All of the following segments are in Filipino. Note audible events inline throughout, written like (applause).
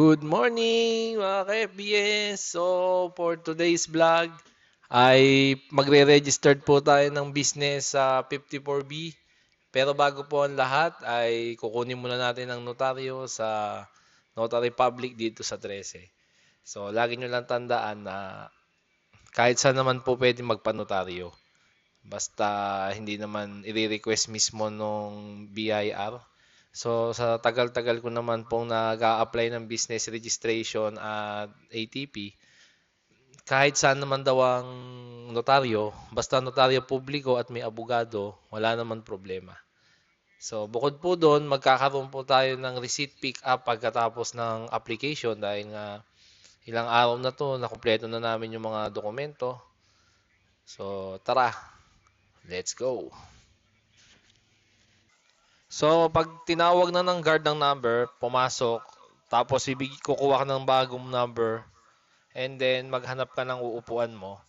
Good morning mga ka-FBS! So, for today's vlog ay magre-registered po tayo ng business sa 54B. Pero bago po ang lahat ay kukunin muna natin ang notaryo sa Notary Public dito sa 13. So, lagi nyo lang tandaan na kahit saan naman po pwede magpanotaryo. Basta hindi naman i-request mismo nung BIR. So, sa tagal-tagal ko naman pong nag-a-apply ng business registration at ATP, kahit saan naman daw ang notaryo, basta notaryo publiko at may abogado, wala naman problema. So, bukod po doon, magkakaroon po tayo ng receipt pick up pagkatapos ng application dahil nga ilang araw na to, nakumpleto na namin yung mga dokumento. So, tara, let's go! So, pag tinawag na ng guard ng number, pumasok, tapos ibig kukuha ka ng bagong number, and then maghanap ka ng uupuan mo,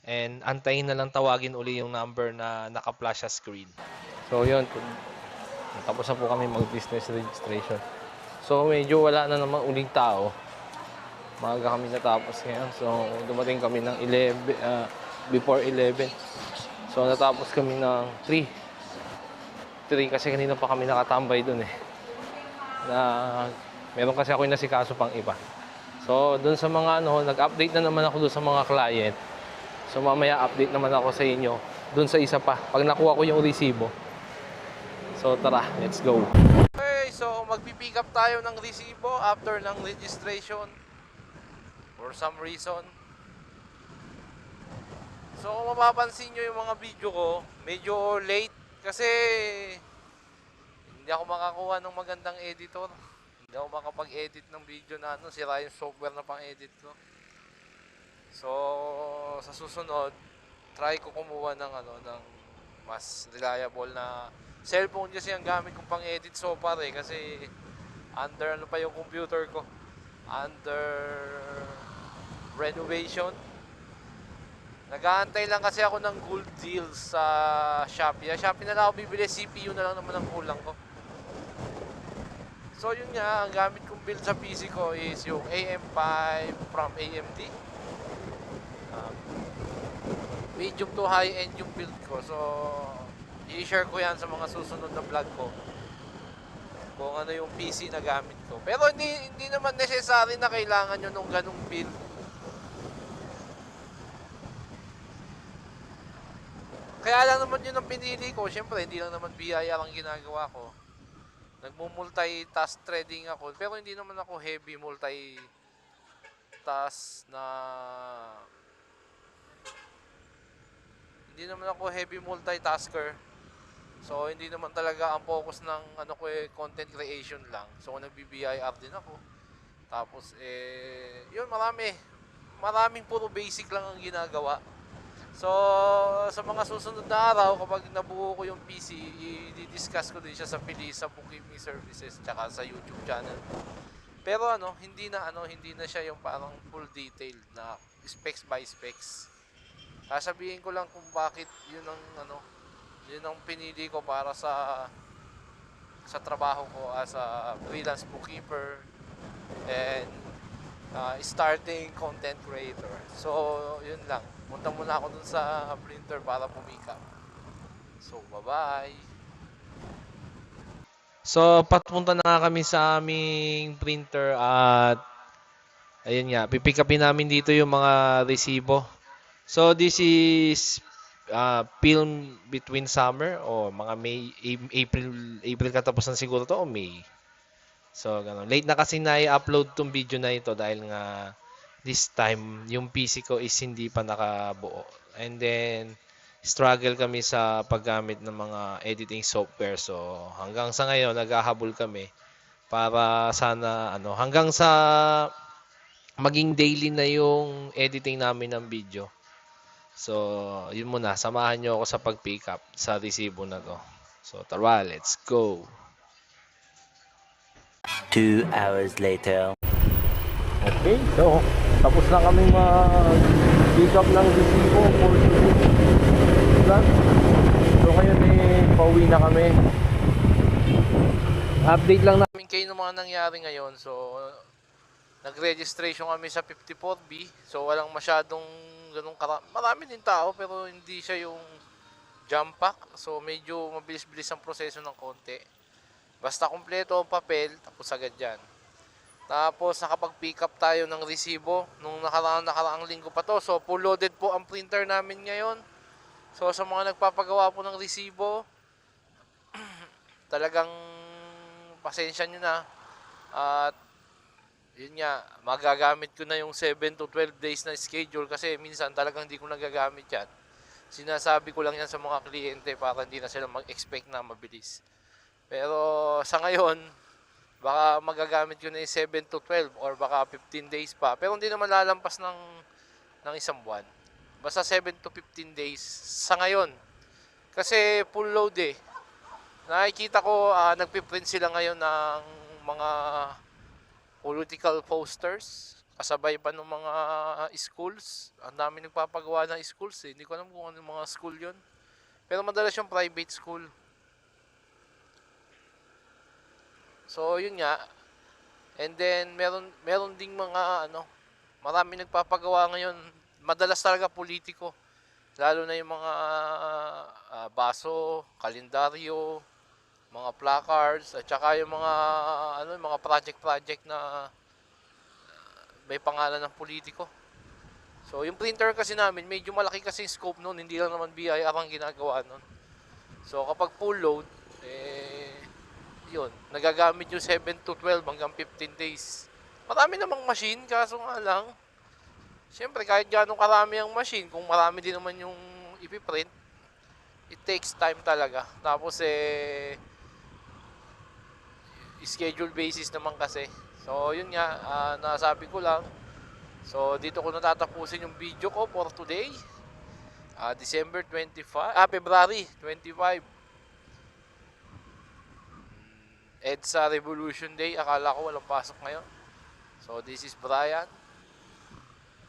and antayin na lang tawagin uli yung number na naka-flash sa screen. So, yun. Tapos na po kami mag-business registration. So, medyo wala na naman uling tao. Maaga kami natapos ngayon. So, dumating kami ng 11, ah, before 11. So, natapos kami ng 3. 3 kasi kanina pa kami nakatambay dun eh. Na meron kasi ako yung nasikaso pang iba. So, dun sa mga ano, nag-update na naman ako dun sa mga client. So, mamaya update naman ako sa inyo dun sa isa pa. Pag nakuha ko yung resibo. So, tara, let's go. Okay, so magpipick up tayo ng resibo after ng registration. For some reason. So, kung mapapansin nyo yung mga video ko, medyo late kasi hindi ako makakuha ng magandang editor. Hindi ako makapag-edit ng video na ano, sira yung software na pang-edit ko. So, sa susunod, try ko kumuha ng ano, ng mas reliable na cellphone kasi ang gamit kong pang-edit so far eh kasi under ano pa yung computer ko under renovation Nag-aantay lang kasi ako ng gold deals sa Shopee. Sa Shopee na lang ako bibili, CPU na lang naman ang kulang ko. So yun nga, ang gamit kong build sa PC ko is yung AM5 from AMD. Um, medium to high end yung build ko. So, i-share ko yan sa mga susunod na vlog ko. Kung ano yung PC na gamit ko. Pero hindi, hindi naman necessary na kailangan nyo nung ganung build Kaya lang naman yun ang pinili ko. Siyempre, hindi lang naman BIR ang ginagawa ko. Nagmo-multi-task trading ako. Pero hindi naman ako heavy multi-task na... Hindi naman ako heavy multitasker. So, hindi naman talaga ang focus ng ano ko eh, content creation lang. So, nagbi-BIR din ako. Tapos, eh, yun, marami. Maraming puro basic lang ang ginagawa. So, sa mga susunod na araw, kapag nabuo ko yung PC, i-discuss ko din siya sa Felisa Bookkeeping Services tsaka sa YouTube channel. Pero ano, hindi na ano, hindi na siya yung parang full detailed na specs by specs. Sasabihin ko lang kung bakit yun ang ano, yun ang pinili ko para sa sa trabaho ko as a freelance bookkeeper and uh, starting content creator. So, yun lang. Punta muna ako dun sa printer para pumika. So, bye-bye! So, patunta na kami sa aming printer at ayun nga, pipick upin namin dito yung mga resibo. So, this is uh, film between summer o mga May, April, April katapusan siguro to o May. So, ganun. Late na kasi na i-upload tong video na ito dahil nga this time, yung PC ko is hindi pa nakabuo. And then, struggle kami sa paggamit ng mga editing software. So, hanggang sa ngayon, naghahabol kami para sana, ano, hanggang sa maging daily na yung editing namin ng video. So, yun muna. Samahan nyo ako sa pag-pick up sa resibo na to. So, tara, let's go! Two hours later. Okay, so tapos na kami mag-pick up ng resibo for vlog. So ngayon eh, pauwi na kami. Update lang namin kayo ng mga nangyari ngayon. So, nag-registration kami sa 54B. So walang masyadong ganun karami. Marami din tao pero hindi siya yung jump pack. So medyo mabilis-bilis ang proseso ng konti. Basta kumpleto ang papel, tapos agad yan. Tapos nakapag-pick up tayo ng resibo nung nakaraang nakaraang linggo pa to. So full loaded po ang printer namin ngayon. So sa mga nagpapagawa po ng resibo, (clears throat) talagang pasensya nyo na. At yun nga, magagamit ko na yung 7 to 12 days na schedule kasi minsan talagang hindi ko nagagamit yan. Sinasabi ko lang yan sa mga kliyente para hindi na sila mag-expect na mabilis. Pero sa ngayon, baka magagamit ko na yung 7 to 12 or baka 15 days pa. Pero hindi naman lalampas ng, ng isang buwan. Basta 7 to 15 days sa ngayon. Kasi full load eh. Nakikita ko ah, nagpiprint sila ngayon ng mga political posters kasabay pa ng mga schools. Ang dami nagpapagawa ng schools eh. Hindi ko alam kung ano mga school yon. Pero madalas yung private school. So, yun nga. And then, meron, meron ding mga, ano, marami nagpapagawa ngayon. Madalas talaga politiko. Lalo na yung mga ah, baso, kalendaryo, mga placards, at saka yung mga, ano, yung mga project-project na ah, may pangalan ng politiko. So, yung printer kasi namin, medyo malaki kasi yung scope nun. Hindi lang naman BIR ang ginagawa nun. So, kapag full load, eh, yun, nagagamit yung 7 to 12 hanggang 15 days. Marami namang machine, kaso nga lang, syempre kahit gano'ng karami ang machine, kung marami din naman yung ipiprint, it takes time talaga. Tapos eh, schedule basis naman kasi. So yun nga, ah, nasabi ko lang. So dito ko natatapusin yung video ko for today. Ah, December 25, ah February 25. EDSA Revolution Day. Akala ko walang pasok ngayon. So, this is Brian.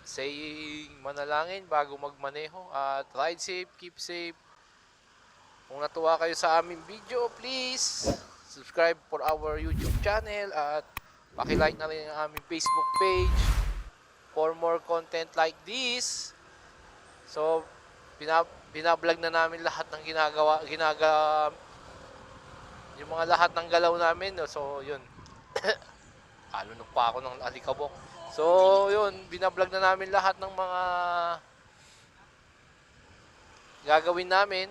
Saying manalangin bago magmaneho. At ride safe, keep safe. Kung natuwa kayo sa aming video, please subscribe for our YouTube channel at paki-like na rin ang aming Facebook page for more content like this. So, bina binablog na namin lahat ng ginagawa, ginaga, yung mga lahat ng galaw namin. So, yun. (coughs) Alunok pa ako ng alikabok. So, yun. Binablog na namin lahat ng mga gagawin namin.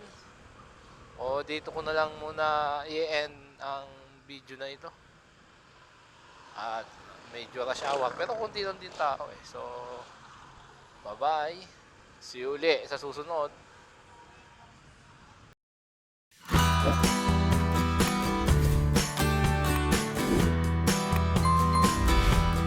O, dito ko na lang muna i-end ang video na ito. At medyo rush hour. Pero konti lang din tao eh. So, bye-bye. See you uli sa susunod.